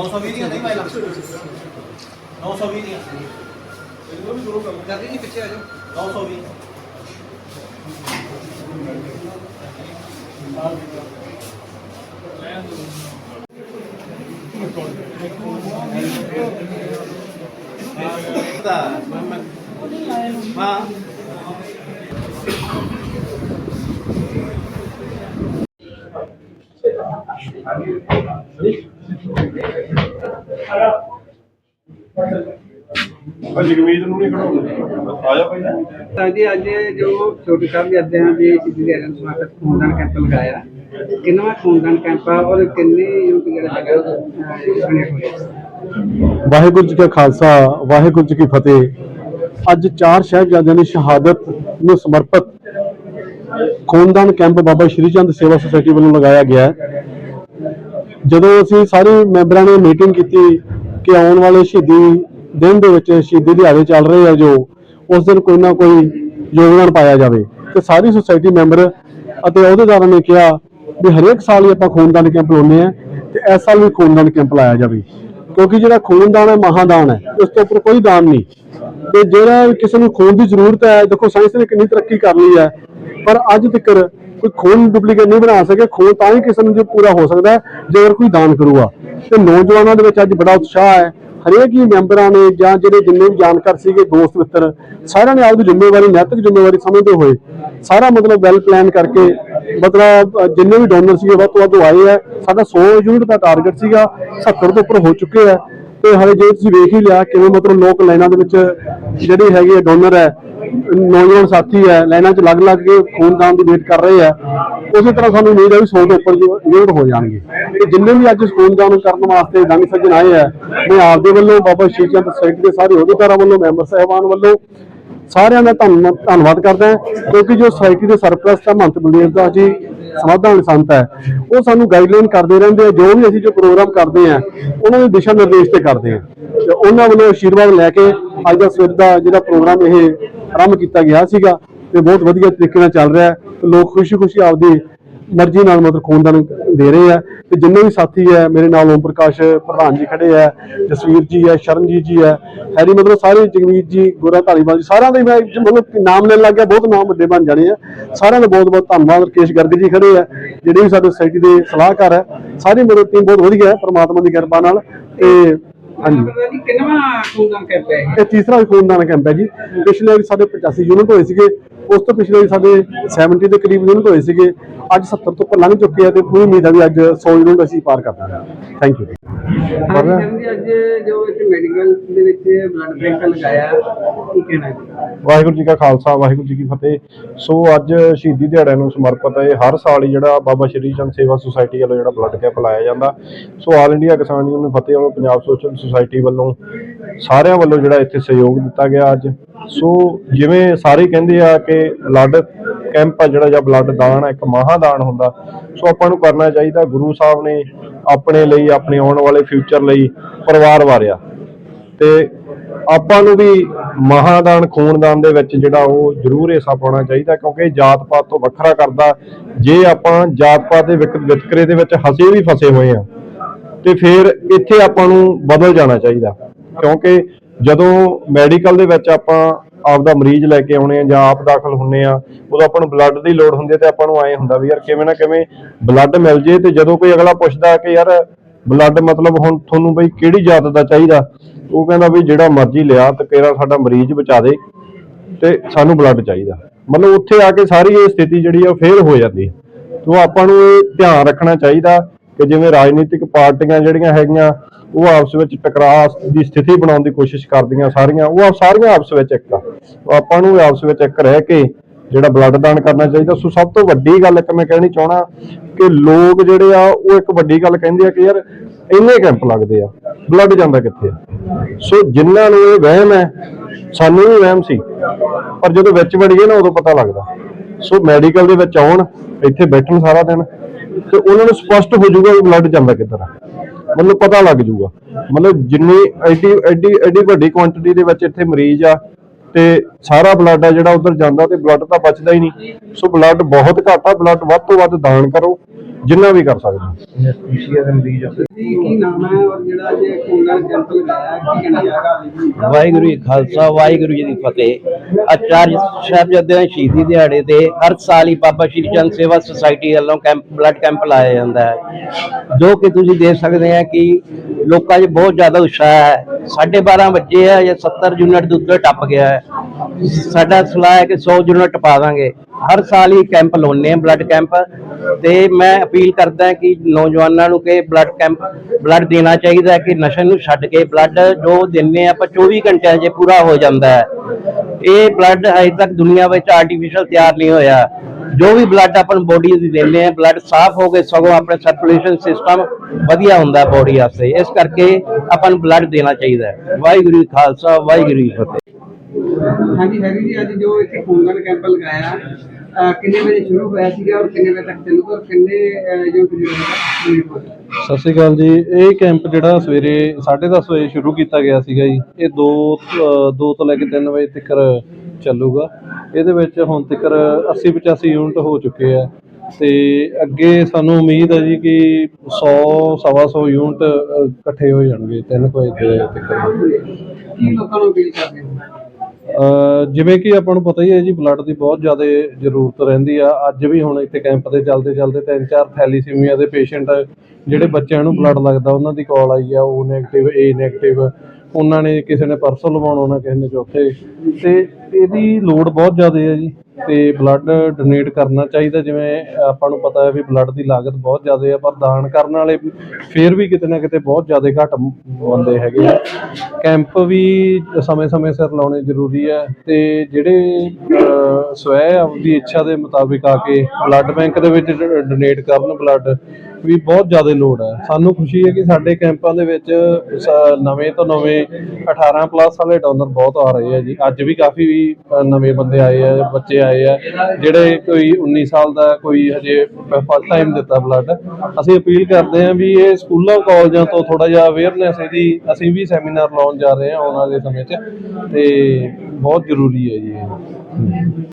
920 ਦੀਆਂ ਨਹੀਂ ਪਾਈਆਂ 920 ਦੀਆਂ। ਜਲਦੀ ਜੀ ਪਿੱਛੇ ਆ ਜਾਓ। 920 ਹਾਂ। ਜਗਮੀਤ ਨੂੰ ਨਹੀਂ ਖੜਾਉਣਾ ਆਇਆ ਭਾਈ। ਤਾਂ ਜੀ ਅੱਜ ਜੋ ਛੋਟੇ ਸਾਹਿਬਜ਼ਾਦਿਆਂ ਦੇ ਸਿੱਧੀ ਦੇ ਆਨੰਦ ਸਮਾਗਮ ਖੂਨਦਾਨ ਕੈਂਪ ਲਗਾਇਆ। ਕਿੰਨਾ ਖੂਨਦਾਨ ਕੈਂਪ ਆ ਔਰ ਕਿੰਨੇ ਯੂਨਿਟ ਜਿਹੜਾ ਹੋਇਆ ਵਾਹਿਗੁਰੂ ਜੀ ਕਾ ਖਾਲਸਾ ਵਾਹਿਗੁਰੂ ਜੀ ਕੀ ਫਤਿਹ। ਅੱਜ ਚਾਰ ਸਾਹਿਬਜ਼ਾਦਿਆਂ ਦੀ ਸ਼ਹਾਦਤ ਨੂੰ ਸਮਰਪਿਤ ਖੂਨਦਾਨ ਕੈਂਪ ਬਾਬਾ ਸ਼੍ਰੀ ਚੰਦ ਸੇਵਾ ਸੁਸਾਇਟੀ ਵੱਲੋਂ ਲਗਾਇਆ ਗਿਆ ਹੈ। ਜਦੋਂ ਅਸੀਂ ਸਾਰੇ ਮੈਂਬਰਾਂ ਨੇ ਮੀਟਿੰਗ ਕੀਤੀ ਕਿ ਆਉਣ ਵਾਲੇ ਸ਼ਹੀਦੀ ਦਿਨ ਦੇ ਵਿੱਚ ਸ਼ਹੀਦੀ ਦਿਹਾੜੇ ਚੱਲ ਰਹੇ ਆ ਜੋ, ਉਸ ਦਿਨ ਕੋਈ ਨਾ ਕੋਈ ਯੋਗਦਾਨ ਪਾਇਆ ਜਾਵੇ। ਤੇ ਸਾਰੀ ਸੁਸਾਇਟੀ ਮੈਂਬਰ ਅਤੇ ਅਹੁਦੇਦਾਰਾਂ ਨੇ ਕਿਹਾ ਵੀ ਹਰੇਕ ਸਾਲ ਹੀ ਆਪਾਂ ਖੂਨਦਾਨ ਕੈਂਪ ਲਾਉਂਦੇ ਆ ਤੇ ਇਸ ਸਾਲ ਵੀ ਖੂਨਦਾਨ ਕੈਂਪ ਲਾਇਆ ਜਾਵੇ। ਕਿਉਂਕਿ ਜਿਹੜਾ ਖੂਨਦਾਨ ਹੈ, ਮਹਾਦਾਨ ਹੈ, ਉਸ ਤੋਂ ਉੱਪਰ ਕੋਈ ਦਾਨ ਨਹੀਂ। ਤੇ ਜਿਹੜਾ ਕਿਸੇ ਨੂੰ ਖੂਨ ਦੀ ਜ਼ਰੂਰਤ ਹੈ, ਦੇਖੋ ਸਾਇੰਸ ਨੇ ਕਿੰਨੀ ਤਰੱਕੀ ਕਰ ਲਈ ਹੈ, ਪਰ ਅੱਜ ਤੱਕ ਕੋਈ ਖੂਨ ਡੁਪਲੀਕੇਟ ਨਹੀਂ ਬਣਾ ਸਕੇ, ਖੂਨ ਤਾਂ ਹੀ ਕਿਸੇ ਨੂੰ ਜੋ ਪੂਰਾ ਹੋ ਸਕਦਾ ਹੈ ਜੇਕਰ ਕੋਈ ਦਾਨ ਕਰੂਗਾ। ਤੇ ਨੌਜਵਾਨਾਂ ਦੇ ਵਿੱਚ ਅੱਜ ਬੜਾ ਉਤਸ਼ਾਹ ਹੈ ਹਰੇਕ ਹੀ ਮੈਂਬਰਾਂ ਨੇ ਜਾਂ ਜਿਹੜੇ ਜਿੰਨੇ ਵੀ ਜਾਣਕਾਰ ਸੀਗੇ, ਦੋਸਤ, ਮਿੱਤਰ, ਸਾਰਿਆਂ ਨੇ ਆਪਦੀ ਜ਼ਿੰਮੇਵਾਰੀ, ਨੈਤਿਕ ਜ਼ਿੰਮੇਵਾਰੀ ਸਮਝਦੇ ਹੋਏ ਸਾਰਾ ਮਤਲਬ ਵੈਲ ਪਲਾਨ ਕਰਕੇ ਮਤਲਬ ਜਿੰਨੇ ਵੀ ਡੋਨਰ ਸੀਗੇ, ਵੱਧ ਤੋਂ ਵੱਧ ਆਏ ਹੈ ਸਾਡਾ 100 ਯੂਨਿਟ ਦਾ ਟਾਰਗੇਟ ਸੀਗਾ 70 ਤੋਂ ਉੱਪਰ ਹੋ ਚੁੱਕੇ ਹੈ ਤੇ ਹਲੇ ਜੇ ਤੁਸੀਂ ਵੇਖ ਹੀ ਲਿਆ ਕਿਵੇਂ ਮਤਲਬ ਲੋਕ ਲਾਈਨਾਂ ਦੇ ਵਿੱਚ ਜਿਹੜੇ ਹੈਗੇ ਹੈ ਡੋਨਰ ਹੈ ਨੌਜਵਾਨ ਸਾਥੀ ਹੈ, ਲਾਈਨਾਂ 'ਚ ਲੱਗ ਲੱਗ ਕੇ ਖੂਨਦਾਨ ਦੀ ਵੇਟ ਕਰ ਰਹੇ ਆ ਉਸੇ ਤਰ੍ਹਾਂ ਸਾਨੂੰ ਉਮੀਦ ਹੈ ਵੀ 100 ਤੋਂ ਉੱਪਰ ਯੂਨਿਟ ਹੋ ਜਾਣਗੇ। ਤੇ ਜਿੰਨੇ ਵੀ ਅੱਜ ਖੂਨਦਾਨ ਕਰਨ ਵਾਸਤੇ ਰੰਗ ਸੱਜਣ ਆਏ ਆ ਮੈਂ ਆਪਦੇ ਵੱਲੋਂ ਬਾਬਾ ਸ਼੍ਰੀ ਚੰਦ ਸੋਸਾਇਟੀ ਦੇ ਸਾਰੇ ਅਹੁਦੇਦਾਰਾਂ ਵੱਲੋਂ, ਮੈਂਬਰ ਸਾਹਿਬਾਨ ਵੱਲੋਂ ਸਾਰਿਆਂ ਦਾ ਧੰਨ- ਧੰਨਵਾਦ ਕਰਦਾ ਕਿਉਂਕਿ ਜੋ ਸੋਸਾਇਟੀ ਦੇ ਸਰਪ੍ਰਸਤ ਹੈ ਮਹੰਤ ਬਲਦੇਵ ਦਾਸ ਜੀ ਸਮਾਧਾਨ ਸੰਤ ਹੈ, ਉਹ ਸਾਨੂੰ ਗਾਈਡਲਾਈਨ ਕਰਦੇ ਰਹਿੰਦੇ ਆ। ਜੋ ਵੀ ਅਸੀਂ ਜੋ ਪ੍ਰੋਗਰਾਮ ਕਰਦੇ ਆ ਉਹਨਾਂ ਦੇ ਦਿਸ਼ਾ ਨਿਰਦੇਸ਼ ਤੇ ਕਰਦੇ ਆ ਤੇ ਉਹਨਾਂ ਵੱਲੋਂ ਆਸ਼ੀਰਵਾਦ ਲੈ ਕੇ ਅੱਜ ਦਾ ਸਵੇਰ ਦਾ ਜਿਹੜਾ ਪ੍ਰੋਗਰਾਮ ਇਹ ਆਰੰਭ ਕੀਤਾ ਗਿਆ ਸੀਗਾ ਤੇ ਬਹੁਤ ਵਧੀਆ ਤਰੀਕੇ ਨਾਲ ਚੱਲ ਰਿਹਾ ਹੈ। ਤੇ ਲੋਕ ਖੁਸ਼ੀ-ਖੁਸ਼ੀ ਆਪਦੀ ਮਰਜ਼ੀ ਨਾਲ ਮਤਲਬ ਖੂਨਦਾਨ ਦੇ ਰਹੇ ਆ। ਤੇ ਜਿੰਨੇ ਵੀ ਸਾਥੀ ਹੈ, ਮੇਰੇ ਨਾਲ ਓਮ ਪ੍ਰਕਾਸ਼ ਪ੍ਰਧਾਨ ਜੀ ਖੜੇ ਆ, ਜਸਵੀਰ ਜੀ ਹੈ, ਸ਼ਰਨਜੀਤ ਜੀ ਹੈ, ਹੈਰੀ ਮਤਲਬ ਸਾਰੇ ਜਗਮੀਤ ਜੀ, ਗੋਰਾ ਧਾਲੀਵਾਲ ਜੀ, ਸਾਰਿਆਂ ਦੇ ਮੈਂ ਮਤਲਬ ਨਾਮ ਲੈਣ ਲੱਗ ਗਿਆ, ਬਹੁਤ ਨਾਮ ਵੱਡੇ ਬਣ ਜਾਣੇ ਆ। ਸਾਰਿਆਂ ਦਾ ਬਹੁਤ ਬਹੁਤ ਧੰਨਵਾਦ, ਰਕੇਸ਼ ਗਰਗ ਜੀ ਖੜੇ ਆ, ਜਿਹੜੇ ਵੀ ਸਾਡੇ ਸੋਸਾਇਟੀ ਦੇ ਸਲਾਹਕਾਰ ਹੈ ਸਾਰੀ ਮੇਰੀ ਟੀਮ ਬਹੁਤ ਵਧੀਆ ਹੈ, ਪ੍ਰਮਾਤਮਾ ਦੀ ਕਿਰਪਾ ਨਾਲ। ਤੇ ਹਾਂਜੀ। ਜੀ ਕਿੰਨਾ ਖੂਨਦਾਨ ਕੈਂਪ ਹੈ ਇਹ? ਤੀਸਰਾ ਖੂਨਦਾਨ ਕੈਂਪ ਹੈ ਜੀ। ਪਿਛਲੇ ਵਾਰੀ ਸਾਡੇ 85 ਯੂਨਿਟ ਹੋਏ ਸੀਗੇ। ਉਸ ਤੋਂ ਪਿਛਲੇ ਵਾਰੀ ਸਾਡੇ 70 ਦੇ ਕਰੀਬ ਯੂਨਿਟ ਹੋਏ ਸੀਗੇ। ਅੱਜ 70 ਤੋਂ ਉੱਪਰ ਲੰਘ ਚੁੱਕੇ ਆ ਤੇ ਪੂਰੀ ਉਮੀਦ ਹੈ ਵੀ ਅੱਜ 100 ਯੂਨਿਟ ਅਸੀਂ ਪਾਰ ਕਰ ਦਾਂਗੇ। ਥੈਂਕ ਯੂ ਅੱਜ ਜੋ ਇੱਥੇ ਮੈਡੀਕਲ ਦੇ ਵਿੱਚ ਬਲੱਡ ਬੈਂਕ ਲਗਾਇਆ ਕੀ ਕਹਿਣਾ? ਵਾਹਿਗੁਰੂ ਜੀ ਕਾ ਖਾਲਸਾ, ਵਾਹਿਗੁਰੂ ਜੀ ਕੀ ਫਤਿਹ। ਸੋ ਅੱਜ ਸ਼ਹੀਦੀ ਦਿਹਾੜੇ ਨੂੰ ਸਮਰਪਿਤ ਹੈ, ਹਰ ਸਾਲ ਹੀ ਜਿਹੜਾ ਬਾਬਾ ਸ਼੍ਰੀ ਚੰਦ ਸੇਵਾ ਸੁਸਾਇਟੀ ਵੱਲੋਂ ਜਿਹੜਾ ਬਲੱਡ ਕੈਂਪ ਲਾਇਆ ਜਾਂਦਾ। ਸੋ ਆਲ ਇੰਡੀਆ ਕਿਸਾਨ ਯੂਨੀਅਨ ਫਤਿਹ ਵੱਲੋਂ, ਪੰਜਾਬ ਸੋਸ਼ਲ ਸੁਸਾਇਟੀ ਵੱਲੋਂ ਸਾਰਿਆਂ ਵੱਲੋਂ ਜਿਹੜਾ ਇੱਥੇ ਸਹਿਯੋਗ ਦਿੱਤਾ ਗਿਆ ਅੱਜ। ਸੋ ਜਿਵੇਂ ਸਾਰੇ ਕਹਿੰਦੇ ਆ ਕਿ ਬਲੱਡ ਕੈਂਪ ਆ ਜਿਹੜਾ ਜਾਂ ਬਲੱਡ ਦਾਨ ਹੈ ਇੱਕ ਮਹਾਦਾਨ ਹੁੰਦਾ। ਸੋ ਆਪਾਂ ਨੂੰ ਕਰਨਾ ਚਾਹੀਦਾ, ਗੁਰੂ ਸਾਹਿਬ ਨੇ ਆਪਣੇ ਲਈ, ਆਪਣੇ ਆਉਣ ਵਾਲੇ ਫਿਊਚਰ ਲਈ ਪਰਿਵਾਰ ਵਾਰਿਆ। ਤੇ ਆਪਾਂ ਨੂੰ ਵੀ ਮਹਾਦਾਨ, ਖੂਨਦਾਨ ਦੇ ਵਿੱਚ ਜਿਹੜਾ ਉਹ ਜ਼ਰੂਰ ਹਿੱਸਾ ਪਾਉਣਾ ਚਾਹੀਦਾ, ਕਿਉਂਕਿ ਇਹ ਜਾਤ ਪਾਤ ਤੋਂ ਵੱਖਰਾ ਕਰਦਾ। ਜੇ ਆਪਾਂ ਜਾਤ ਪਾਤ ਦੇ ਵਿਤਕਰੇ ਦੇ ਵਿੱਚ ਹਸੇ ਵੀ ਫਸੇ ਹੋਏ ਆ ਤੇ ਫਿਰ ਇੱਥੇ ਆਪਾਂ ਨੂੰ ਬਦਲ ਜਾਣਾ ਚਾਹੀਦਾ। ਕਿਉਂਕਿ ਜਦੋਂ ਮੈਡੀਕਲ ਦੇ ਵਿੱਚ ਆਪਾਂ ਆਪਦਾ ਮਰੀਜ਼ ਲੈ ਕੇ ਆਉਣੇ ਆ ਜਾਂ ਆਪ ਦਾਖਲ ਹੁੰਨੇ ਆ ਉਦੋਂ ਆਪਾਂ ਨੂੰ ਬਲੱਡ ਦੀ ਲੋੜ ਹੁੰਦੀ ਹੈ ਤੇ ਆਪਾਂ ਨੂੰ ਐ ਹੁੰਦਾ ਵੀ ਯਾਰ ਕਿਵੇਂ ਨਾ ਕਿਵੇਂ ਬਲੱਡ ਮਿਲ ਜੇ ਤੇ ਜਦੋਂ ਕੋਈ ਅਗਲਾ ਪੁੱਛਦਾ ਕਿ ਯਾਰ ਬਲੱਡ ਮਤਲਬ ਹੁਣ ਤੁਹਾਨੂੰ ਬਈ ਕਿਹੜੀ ਜਾਤ ਦਾ ਚਾਹੀਦਾ ਉਹ ਕਹਿੰਦਾ ਵੀ ਜਿਹੜਾ ਮਰਜ਼ੀ ਲਿਆ ਤੇ ਸਾਡਾ ਮਰੀਜ਼ ਬਚਾ ਦੇ ਤੇ ਸਾਨੂੰ ਬਲੱਡ ਚਾਹੀਦਾ। ਮਤਲਬ ਉੱਥੇ ਆ ਕੇ ਸਾਰੀ ਇਹ ਸਥਿਤੀ ਜਿਹੜੀ ਆ, ਉਹ ਫੇਲ ਹੋ ਜਾਂਦੀ ਹੈ। ਸੋ ਆਪਾਂ ਨੂੰ ਇਹ ਧਿਆਨ ਰੱਖਣਾ ਚਾਹੀਦਾ ਕਿ ਜਿਵੇਂ ਰਾਜਨੀਤਿਕ ਪਾਰਟੀਆਂ ਜਿਹੜੀਆਂ ਹੈਗੀਆਂ, ਉਹ ਆਪਸ ਵਿੱਚ ਟਕਰਾਅ ਦੀ ਸਥਿਤੀ ਬਣਾਉਣ ਦੀ ਕੋਸ਼ਿਸ਼ ਕਰਦੀਆਂ ਸਾਰੀਆਂ। ਉਹ ਸਾਰੀਆਂ ਆਪਸ ਵਿੱਚ ਇੱਕ ਆ। ਆਪਾਂ ਨੂੰ ਆਪਸ ਵਿੱਚ ਇੱਕ ਰਹਿ ਕੇ ਜਿਹੜਾ ਬਲੱਡ ਦਾਨ ਕਰਨਾ ਚਾਹੀਦਾ। ਸੋ ਸਭ ਤੋਂ ਵੱਡੀ ਗੱਲ ਇੱਕ ਮੈਂ ਕਹਿਣੀ ਚਾਹਣਾ ਕਿ ਲੋਕ ਜਿਹੜੇ ਆ, ਉਹ ਇੱਕ ਵੱਡੀ ਗੱਲ ਕਹਿੰਦੇ ਆ ਕਿ ਯਾਰ ਇੰਨੇ ਕੈਂਪ ਲੱਗਦੇ ਆ। ਬਲੱਡ ਜਾਂਦਾ ਕਿੱਥੇ ਆ? ਸੋ ਜਿਨ੍ਹਾਂ ਨੂੰ ਇਹ ਵਹਿਮ ਹੈ, ਸਾਨੂੰ ਵੀ ਵਹਿਮ ਸੀ, ਪਰ ਜਦੋਂ ਵਿੱਚ ਵੜੀਏ ਨਾ ਉਦੋਂ ਪਤਾ ਲੱਗਦਾ। ਸੋ ਮੈਡੀਕਲ ਦੇ ਵਿੱਚ ਆਉਣ, ਇੱਥੇ ਬੈਠਣ ਸਾਰਾ ਦਿਨ, ਤੇ ਉਹਨਾਂ ਨੂੰ ਸਪਸ਼ਟ ਹੋ ਜਾਊਗਾ ਵੀ ਬਲੱਡ ਜਾਂਦਾ ਕਿੱਧਰ ਆ। ਮਤਲਬ ਪਤਾ ਲੱਗ ਜਾਊਗਾ। ਮਤਲਬ ਜਿੰਨੀ ਐਡੀ ਐਡੀ ਐਡੀ ਵੱਡੀ ਕੁਆਂਟੀਟੀ ਦੇ ਵਿੱਚ ਇੱਥੇ ਮਰੀਜ਼ ਆ ਤੇ ਸਾਰਾ ਬਲੱਡ ਆ ਜਿਹੜਾ ਉਧਰ ਜਾਂਦਾ ਤੇ ਬਲੱਡ ਤਾਂ ਬਚਦਾ ਹੀ ਨਹੀਂ। ਸੋ ਬਲੱਡ ਬਹੁਤ ਘੱਟ ਆ ਬਲੱਡ ਵੱਧ ਤੋਂ ਵੱਧ ਦਾਨ ਕਰੋ ਜਿੰਨਾ ਵੀ ਕਰ ਸਕਦੇ ਜੀ ਕੀ ਨਾਮ ਹੈ ਔਰ ਜਿਹੜਾ ਜੇ ਖੂਨਦਾਨ ਕੈਂਪ ਲਗਾਇਆ ਕੀ ਕਹਿਣਾ ਚਾਹਾਂਗਾ? ਵਾਹਿਗੁਰੂ ਜੀ ਖਾਲਸਾ ਵਾਹਿਗੁਰੂ ਜੀ ਦੀ ਫਤਿਹ। ਆਚਾර්य ਸਾਹਿਬਜ਼ਾਦਿਆਂ ਦੇ ਸ਼ਹੀਦੀ ਦਿਹਾੜੇ ਤੇ ਹਰ ਸਾਲ ਹੀ ਬਾਬਾ ਸ਼੍ਰੀ ਚੰਦ ਸੇਵਾ ਸੁਸਾਇਟੀ ਵੱਲੋਂ ਕੈਂਪ, ਬਲੱਡ ਕੈਂਪ ਲਾਇਆ ਜਾਂਦਾ ਹੈ। ਜੋ ਕਿ ਤੁਸੀਂ ਦੇਖ ਸਕਦੇ ਆ ਕਿ ਲੋਕਾਂ 'ਚ ਬਹੁਤ ਜ਼ਿਆਦਾ ਉਤਸ਼ਾਹ ਹੈ। 12:30 ਵਜੇ ਹੈ ਜਾਂ 70 ਯੂਨਿਟ ਦੇ ਉੱਤੇ ਟੱਪ ਗਿਆ ਹੈ। ਸਾਡਾ ਸਲਾਹ ਹੈ ਕਿ 100 ਯੂਨਿਟ ਟਪਾ ਦਾਂਗੇ। ਹਰ ਸਾਲ ਹੀ ਕੈਂਪ ਲਾਉਂਦੇ ਆ ਬਲੱਡ ਕੈਂਪ। ਤੇ ਮੈਂ ਅਪੀਲ ਕਰਦਾ ਕਿ ਨੌਜਵਾਨਾਂ ਨੂੰ ਕਿ ਬਲੱਡ ਕੈਂਪ, ਬਲੱਡ ਦੇਣਾ ਚਾਹੀਦਾ ਹੈ ਕਿ ਨਸ਼ੇ ਨੂੰ ਛੱਡ ਕੇ ਬਲੱਡ ਜੋ ਦਿੰਨੇ ਆਪਾਂ 24 ਘੰਟਿਆਂ 'ਚ ਪੂਰਾ ਹੋ ਜਾਂਦਾ ਹੈ। ਇਹ ਬਲੱਡ ਅਜੇ ਤੱਕ ਦੁਨੀਆ ਵਿੱਚ ਆਰਟੀਫੀਸ਼ੀਅਲ ਤਿਆਰ ਨਹੀਂ ਹੋਇਆ। ਜੋ ਵੀ ਬਲੱਡ ਆਪਾਂ ਬੋਡੀ ਦੀ ਦਿੰਦੇ ਆ ਬਲੱਡ ਸਾਫ਼ ਹੋ ਕੇ ਸਗੋਂ ਆਪਣੇ ਸਰਕੂਲੇਸ਼ਨ ਸਿਸਟਮ ਵਧੀਆ ਹੁੰਦਾ ਬੋਡੀ ਵਾਸਤੇ। ਇਸ ਕਰਕੇ ਆਪਾਂ ਨੂੰ ਬਲੱਡ ਦੇਣਾ ਚਾਹੀਦਾ ਵਾਹਿਗੁਰੂ ਜੀ ਖਾਲਸਾ, ਵਾਹਿਗੁਰੂ ਜੀ ਫਤਿਹ। ਹਾਂਜੀ ਹੈਰੀ ਜੀ, ਅੱਜ ਜੋ ਇੱਥੇ ਖੂਨਦਾਨ ਕੈਂਪ ਲਗਾਇਆ ਕਿੰਨੇ ਵਜੇ ਸ਼ੁਰੂ ਹੋਇਆ ਸੀਗਾ ਔਰ ਕਿੰਨੇ ਵਜੇ ਤੱਕ ਚੱਲੂਗਾ ਔਰ ਕਿੰਨੇ ਜੋ ਜਿਹੜਾ ਸਤਿ ਸ਼੍ਰੀ ਅਕਾਲ ਜੀ। ਇਹ ਕੈਂਪ ਜਿਹੜਾ ਸਵੇਰੇ 10:30 ਵਜੇ ਸ਼ੁਰੂ ਕੀਤਾ ਗਿਆ ਸੀਗਾ ਜੀ। ਇਹ 2 2 ਤੋਂ ਲੈ ਕੇ 3 ਵਜੇ ਤੱਕ ਚੱਲੂਗਾ। ਇਹਦੇ ਵਿੱਚ ਹੁਣ ਤੱਕ 80 85 ਯੂਨਿਟ ਹੋ ਚੁੱਕੇ ਆ। ਤੇ ਅੱਗੇ ਸਾਨੂੰ ਉਮੀਦ ਹੈ ਜੀ ਕਿ 100 ਸਵਾ 100 ਯੂਨਿਟ ਇਕੱਠੇ ਹੋ ਜਾਣਗੇ 3 ਵਜੇ ਤੱਕ। ਕੀ ਲੋਕਾਂ ਨੂੰ ਅਪੀਲ ਕਰਦੇ ਹੋ? ਜਿਵੇਂ ਕਿ ਆਪਾਂ ਨੂੰ ਪਤਾ ਹੀ ਹੈ ਜੀ ਬਲੱਡ ਦੀ ਬਹੁਤ ਜ਼ਿਆਦਾ ਜ਼ਰੂਰਤ ਰਹਿੰਦੀ ਆ। ਅੱਜ ਵੀ ਹੁਣ ਇੱਥੇ ਕੈਂਪ ਦੇ ਚੱਲਦੇ ਚੱਲਦੇ ਤਿੰਨ ਚਾਰ ਥੈਲੀਸੀਮੀਆ ਦੇ ਪੇਸ਼ੈਂਟ ਜਿਹੜੇ ਬੱਚਿਆਂ ਨੂੰ ਬਲੱਡ ਲੱਗਦਾ, ਉਹਨਾਂ ਦੀ ਕਾਲ ਆਈ ਆ, ਉਹ 네ਗੇਟਿਵ ਏ 네ਗੇਟਿਵ ਉਹਨਾਂ ਨੇ ਕਿਸੇ ਨੇ ਪਰਸੋਂ ਲਵਾਉਣਾ, ਉਹਨਾਂ ਕਿਸੇ ਨੇ ਚੌਥੇ। ਤੇ ਇਹਦੀ ਲੋੜ ਬਹੁਤ ਜ਼ਿਆਦਾ ਹੈ ਜੀ। ਤੇ ਬਲੱਡ ਡੋਨੇਟ ਕਰਨਾ ਚਾਹੀਦਾ, ਜਿਵੇਂ ਆਪਾਂ ਨੂੰ ਪਤਾ ਹੈ ਵੀ ਬਲੱਡ ਦੀ ਲਾਗਤ ਬਹੁਤ ਜ਼ਿਆਦਾ ਹੈ, ਪਰ ਦਾਨ ਕਰਨ ਵਾਲੇ ਵੀ ਫੇਰ ਵੀ ਕਿਤੇ ਨਾ ਕਿਤੇ ਬਹੁਤ ਜ਼ਿਆਦਾ ਘੱਟ ਮ- ਬੰਦੇ ਹੈਗੇ ਆ। ਕੈਂਪ ਵੀ ਸਮੇਂ-ਸਮੇਂ ਸਿਰ ਲਾਉਣੇ ਜ਼ਰੂਰੀ ਹੈ ਤੇ ਜਿਹੜੇ ਸਵੈ ਆਪਦੀ ਇੱਛਾ ਦੇ ਮੁਤਾਬਿਕ ਆ ਕੇ ਬਲੱਡ ਬੈਂਕ ਦੇ ਵਿੱਚ ਡੋਨੇਟ ਕਰਨ ਬਲੱਡ ਵੀ ਬਹੁਤ ਜ਼ਿਆਦਾ ਲੋੜ ਹੈ। ਸਾਨੂੰ ਖੁਸ਼ੀ ਹੈ ਕਿ ਸਾਡੇ ਕੈਂਪਾਂ ਦੇ ਵਿੱਚ ਨਵੇਂ ਤੋਂ ਨਵੇਂ 18 ਪਲੱਸ ਵਾਲੇ ਡੋਨਰ ਬਹੁਤ ਆ ਰਹੇ ਆ ਜੀ। ਅੱਜ ਵੀ ਕਾਫੀ ਨਵੇਂ ਬੰਦੇ ਆਏ ਆ ਬੱਚੇ ਆਏ ਆ ਜਿਹੜੇ ਕੋਈ 19 ਸਾਲ ਦਾ, ਕੋਈ ਹਜੇ ਫਸਟ ਟਾਈਮ ਦਿੱਤਾ ਬਲੱਡ ਅਸੀਂ ਅਪੀਲ ਕਰਦੇ ਹਾਂ ਵੀ ਇਹ ਸਕੂਲਾਂ, ਕਾਲਜਾਂ ਤੋਂ ਥੋੜਾ ਜਿਹਾ ਅਵੇਅਰਨੈਸ ਇਹਦੀ ਅਸੀਂ ਵੀ ਸੈਮੀਨਾਰ ਲਾਉਣ ਜਾ ਰਹੇ ਹਾਂ ਆਉਣ ਵਾਲੇ ਸਮੇਂ 'ਚ ਤੇ ਬਹੁਤ ਜ਼ਰੂਰੀ ਹੈ ਜੀ ਇਹ।